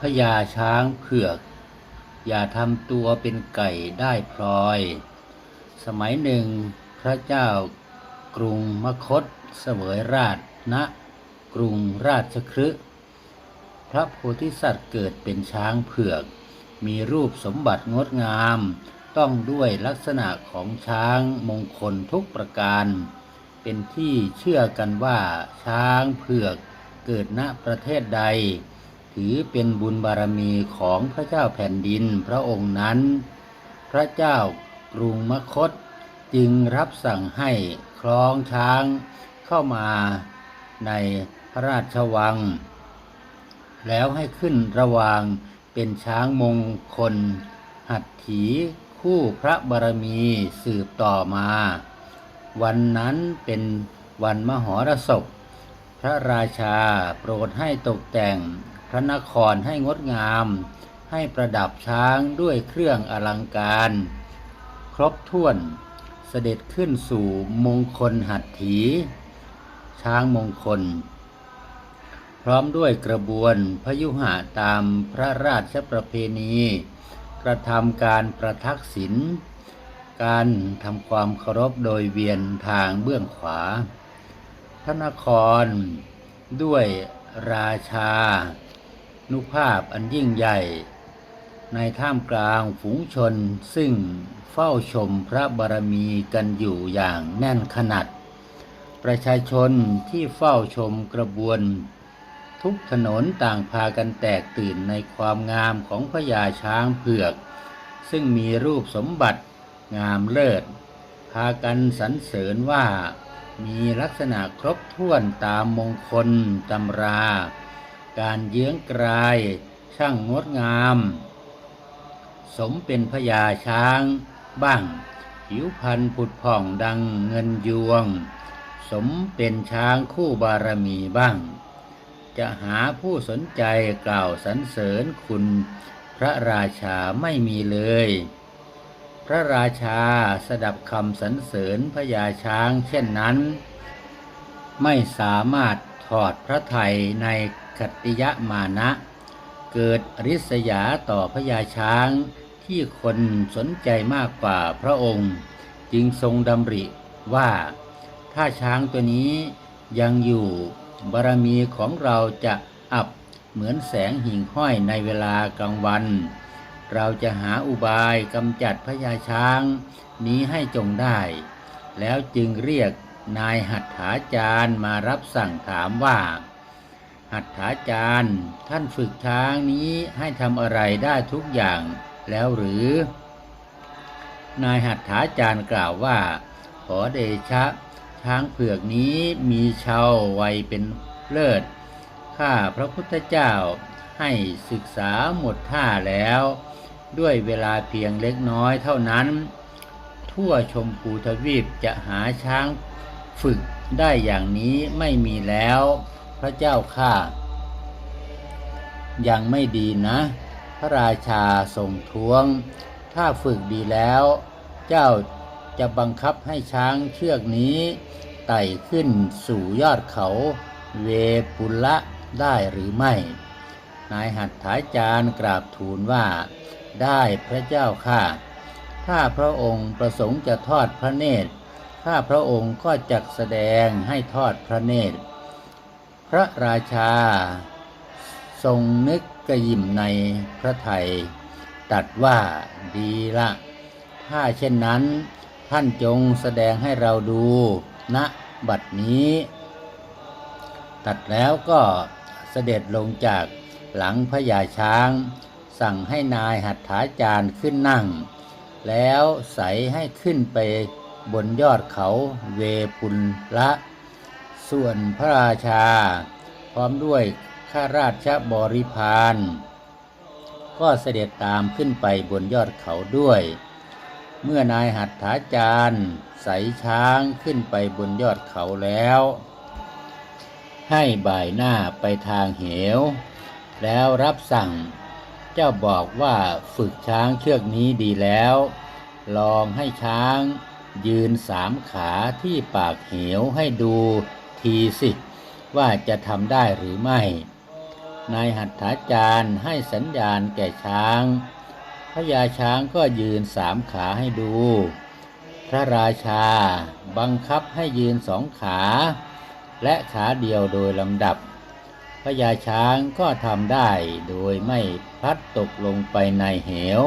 พญาช้างเผือก อย่าทำตัวเป็นไก่ได้พลอย สมัยหนึ่งพระเจ้ากรุงมคตเสวยราชณกรุงราชคฤห์พระโพธิสัตว์เกิดเป็นช้างเผือก มีรูปสมบัติงดงาม ต้องด้วยลักษณะของช้างมงคลทุกประการ เป็นที่เชื่อกันว่าช้างเผือกเกิดณประเทศใด ถือเป็นบุญบารมีของพระเจ้าแผ่นดินพระองค์นั้น พระเจ้ากรุงมคตจึงรับสั่งให้คล้องช้างเข้ามาในพระราชวัง แล้วให้ขึ้นระวางเป็นช้างมงคล หัตถีคู่พระบารมีสืบต่อมา วันนั้นเป็นวันมหรสพพระราชาโปรดให้ตกแต่ง พระนครให้งดงาม ให้ประดับช้างด้วยเครื่องอลังการ ครบถ้วนเสด็จขึ้นสู่มงคลหัตถี ช้างมงคล พร้อมด้วยกระบวนพยุหะตามพระราชประเพณี กระทำการประทักษิณการทำความเคารพโดยเวียนทางเบื้องขวาพระนครด้วยราชา นุภาพอันยิ่งใหญ่ ในท่ามกลางฝูงชน ซึ่งเฝ้าชมพระบารมีกันอยู่อย่างแน่นขนาด ประชาชนที่เฝ้าชมกระบวน ทุกถนนต่างพากันแตกตื่นในความงามของพญาช้างเผือก ซึ่งมีรูปสมบัติงามเลิศ พากันสรรเสริญว่ามีลักษณะครบถ้วนตามมงคลตำรา การเยื้องกลาย ช่างงดงาม สมเป็นพญาช้างบ้าง ผิวพันธุ์ผุดผ่องดังเงินยวง สมเป็นช้างคู่บารมีบ้าง จะหาผู้สนใจกล่าวสรรเสริญคุณพระราชาไม่มีเลย พระราชาสดับคำสรรเสริญพญาช้างเช่นนั้น ไม่สามารถถอดพระไทยในคติยมานะ เกิดริษยาต่อพญาช้างที่คนสนใจมากกว่าพระองค์ จึงทรงดำริว่า ถ้าช้างตัวนี้ยังอยู่บารมีของเราจะอับเหมือนแสงหิ่งห้อยในเวลากลางวัน เราจะหาอุบายกำจัดพญาช้างนี้ให้จงได้ แล้วจึงเรียก นายหัตถาจารย์มารับสั่งถามว่า หัตถาจารย์ ท่านฝึกช้างนี้ให้ทำอะไรได้ทุกอย่างแล้วหรือ นายหัตถาจารย์กล่าวว่า ขอเดชะ ช้างเผือกนี้มีชาววัยเป็นเลิศ ข้าพระพุทธเจ้าให้ศึกษาหมดท่าแล้ว ด้วยเวลาเพียงเล็กน้อยเท่านั้น ทั่วชมพูทวีปจะหาช้าง ฝึกได้อย่างนี้ไม่มีแล้วพระเจ้าข้ายังไม่ดีนะ พระราชาทรงท้วง ถ้าฝึกดีแล้ว เจ้าจะบังคับให้ช้างเชือกนี้ ไต่ขึ้นสู่ยอดเขาเวปุละได้หรือไม่ นายหัตถาจารย์กราบทูลว่า ได้พระเจ้าค่ะถ้าพระองค์ประสงค์จะทอดพระเนตร ข้าพระองค์ก็จักแสดงให้ทอดพระเนตร พระราชา ทรงนึกกระยิมในพระไทย ตัดว่าดีละ ถ้าเช่นนั้นท่านจงแสดงให้เราดูณบัดนี้ ตัดแล้วก็เสด็จลงจากหลังพญาช้าง สั่งให้นายหัตถาจารย์ขึ้นนั่ง แล้วใสให้ขึ้นไป บนยอดเขาเวปุลละ ส่วนพระราชา พร้อมด้วยข้าราชบริพารก็เสด็จตามขึ้นไปบนยอดเขาด้วย เมื่อนายหัตถาจารย์ใสช้างขึ้นไปบนยอดเขาแล้ว ให้บ่ายหน้าไปทางเหว แล้วรับสั่ง เจ้าบอกว่าฝึกช้างเชือกนี้ดีแล้ว ลองให้ช้าง ยืนสามขาที่ปากเหวให้ดูทีสิ ว่าจะทำได้หรือไม่ นายหัตถาจารย์ให้สัญญาณแก่ช้างพระยาช้างก็ยืนสามขาให้ดู พระราชาบังคับให้ยืนสองขา และขาเดียวโดยลำดับ พระยาช้างก็ทำได้โดยไม่พลัดตกลงไปในเหว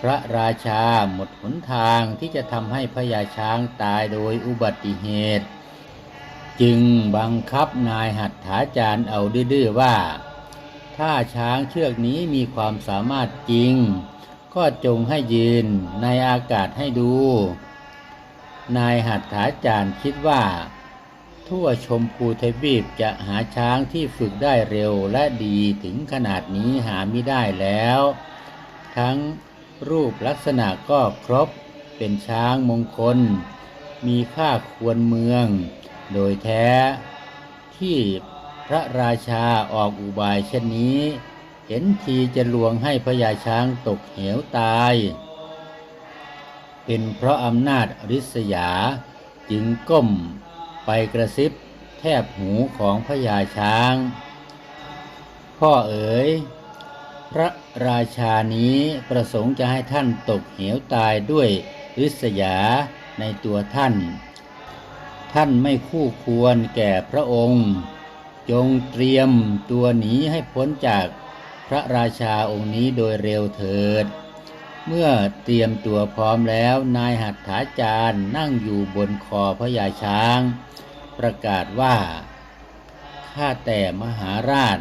พระราชาหมดหนทางที่จะทำให้พระยาช้างตายโดยอุบัติเหตุ จึงบังคับนายหัตถาจารย์เอาดื้อๆว่า ถ้าช้างเชือกนี้มีความสามารถจริง ก็จงให้ยืนในอากาศให้ดู นายหัตถาจารย์คิดว่า ทั่วชมพูทวีปจะหาช้างที่ฝึกได้เร็วและดีถึงขนาดนี้หาไม่ได้แล้ว ทั้ง รูปลักษณะก็ครบเป็นช้างมงคล มีค่าควรเมือง โดยแท้ที่พระราชาออกอุบายเช่นนี้ เห็นทีจะลวงให้พญาช้างตกเหวตาย เป็นเพราะอำนาจริษยาจึงก้มไปกระซิบแทบหูของพญาช้าง พ่อเอ๋ย พระราชานี้ประสงค์จะให้ท่านตกเหวตายด้วยริษยาในตัวท่าน ท่านไม่คู่ควรแก่พระองค์ จงเตรียมตัวหนีให้พ้นจากพระราชาองค์นี้โดยเร็วเถิด เมื่อเตรียมตัวพร้อมแล้วนายหัตถาจารย์นั่งอยู่บนคอพระยาช้าง ประกาศว่า ข้าแต่มหาราช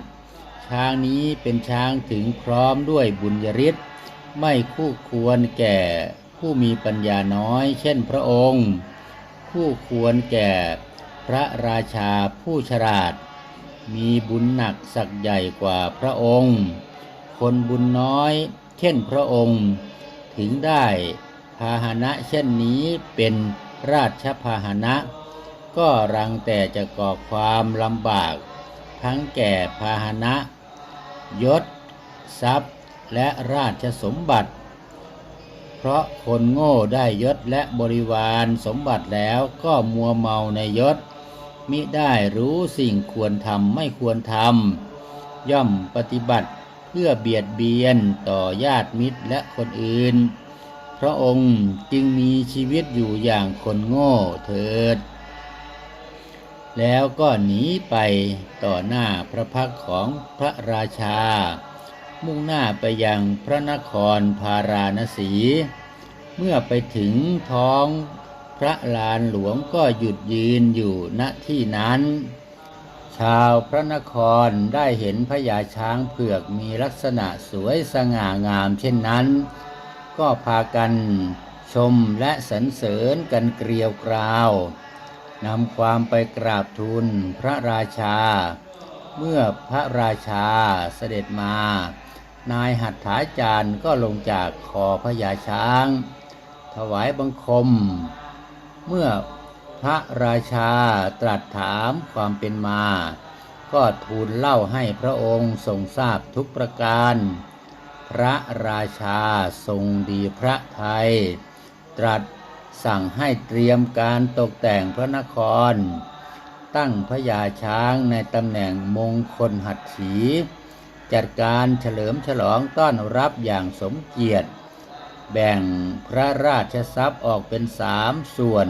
ช้างนี้เป็นช้างถึงพร้อมด้วยบุญยริศไม่คู่ควรแก่ผู้มีปัญญาน้อย เช่นพระองค์ คู่ควรแก่พระราชาผู้ฉลาด มีบุญหนักสักใหญ่กว่าพระองค์ คนบุญน้อย เช่นพระองค์ ถึงได้พาหนะเช่นนี้เป็นราชพาหนะ ก็รังแต่จะก่อความลำบาก ทั้งแก่พาหนะ ยศ ทรัพย์และราชสมบัติ เพราะคนโง่ได้ยศและบริวารสมบัติแล้วก็มัวเมาในยศ มิได้รู้สิ่งควรทำไม่ควรทำย่อมปฏิบัติเพื่อเบียดเบียนต่อญาติมิตรและคนอื่น พระองค์จึงมีชีวิตอยู่อย่างคนโง่เถิด แล้วก็หนีไปต่อหน้าพระพักของพระราชา มุ่งหน้าไปยังพระนครพาราณสี เมื่อไปถึงท้องพระลานหลวงก็หยุดยืนอยู่ณที่นั้น ชาวพระนครได้เห็นพญาช้างเผือกมีลักษณะสวยสง่างามเช่นนั้น ก็พากันชมและสรรเสริญกันเกลียวกราว นำความไปกราบทูลพระราชา เมื่อพระราชาเสด็จมา นายหัตถาจารย์ก็ลงจากคอพญาช้าง ถวายบังคม เมื่อพระราชาตรัสถามความเป็นมา ก็ทูลเล่าให้พระองค์ทรงทราบทุกประการ พระราชาทรงดีพระไทย ตรัส สั่งให้เตรียมการตกแต่งพระนคร ตั้งพญาช้างในตำแหน่งมงคลหัตถี จัดการเฉลิมฉลองต้อนรับอย่างสมเกียรติ แบ่งพระราชทรัพย์ออกเป็นสามส่วน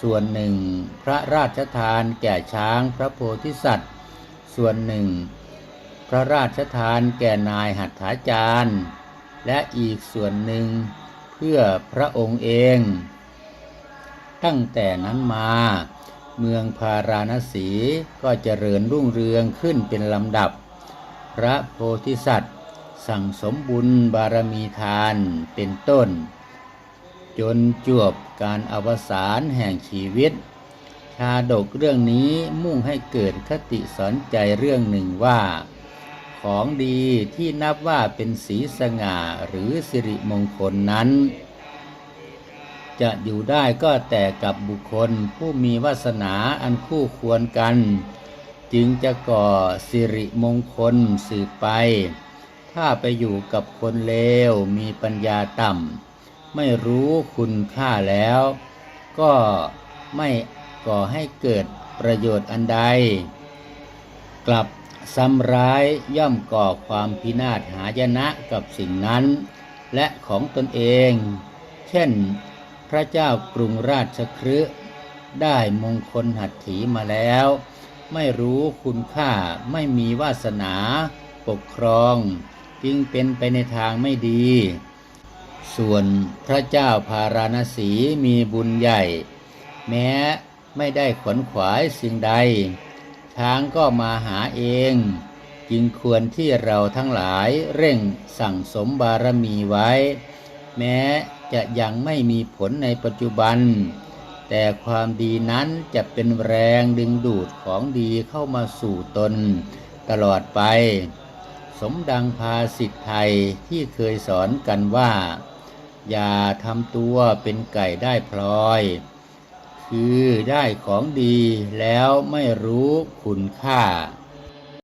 ส่วนหนึ่งพระราชทานแก่ช้างพระโพธิสัตว์ ส่วนหนึ่ง พระราชทานแก่นายหัตถาจารย์ และอีกส่วนหนึ่งเพื่อพระองค์เอง ตั้งแต่นั้นมา เมืองพาราณสีก็เจริญรุ่งเรืองขึ้นเป็นลำดับ พระโพธิสัตว์ สั่งสมบุญบารมีทานเป็นต้น จนจวบการอวสานแห่งชีวิต ชาดกเรื่องนี้มุ่งให้เกิดคติสอนใจเรื่องหนึ่งว่า ของดีที่นับว่าเป็นสีสง่าหรือสิริมงคลนั้น จะอยู่ได้ก็แต่กับบุคคลผู้มีวาสนาอันคู่ควรกัน จึงจะก่อสิริมงคลสืบไป ถ้าไปอยู่กับคนเลวมีปัญญาต่ำไม่รู้คุณค่าแล้ว ก็ไม่ก่อให้เกิดประโยชน์อันใด กลับซ้ำร้ายย่อมก่อความพินาศหายนะกับสิ่งนั้น และของตนเอง เช่น พระเจ้ากรุงราชคฤห์ได้มงคลหัตถีมาแล้ว ไม่รู้คุณค่าไม่มีวาสนาปกครอง จึงเป็นไปในทางไม่ดี ส่วนพระเจ้าพาราณสีมีบุญใหญ่ แม้ไม่ได้ขวนขวายสิ่งใด ช้างก็มาหาเอง จึงควรที่เราทั้งหลายเร่งสั่งสมบารมีไว้ แม้ จะยังไม่มีผลในปัจจุบัน แต่ความดีนั้นจะเป็นแรงดึงดูดของดีเข้ามาสู่ตน ตลอดไป สมดังภาสิทธไทยที่เคยสอนกันว่า อย่าทำตัวเป็นไก่ได้พลอย คือได้ของดีแล้วไม่รู้คุณค่า